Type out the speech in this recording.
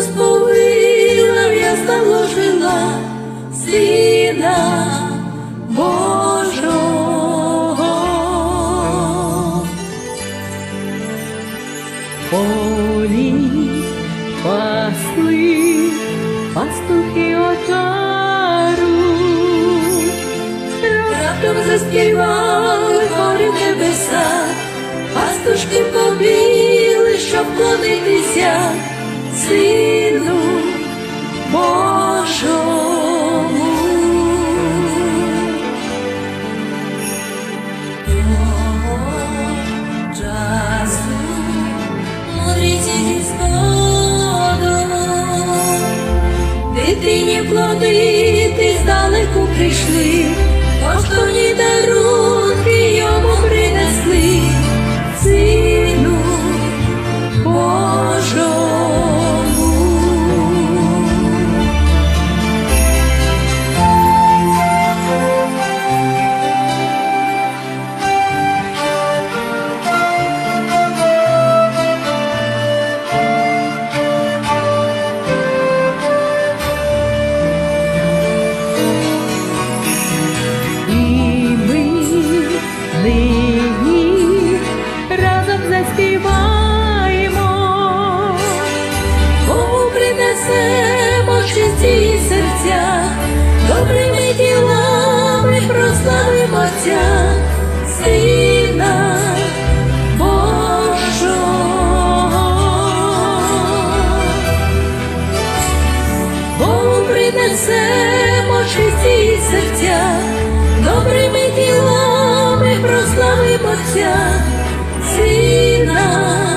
розповіла в'язна ложила сина Божого. Полі пасли, пастухи отару, раптом заспівали хори небеса, пастушки побіли, щоб плодити сину Божому. Часу зі сходу, дитині плодити здалеку прийшли, коштовні дарунки заспіваємо, Богу принесемо чисті серця, добрими ділами прославимо Отця, Сина Божого. Богу принесемо чисті серця, добрими ділами прославимо Отця, Сина No.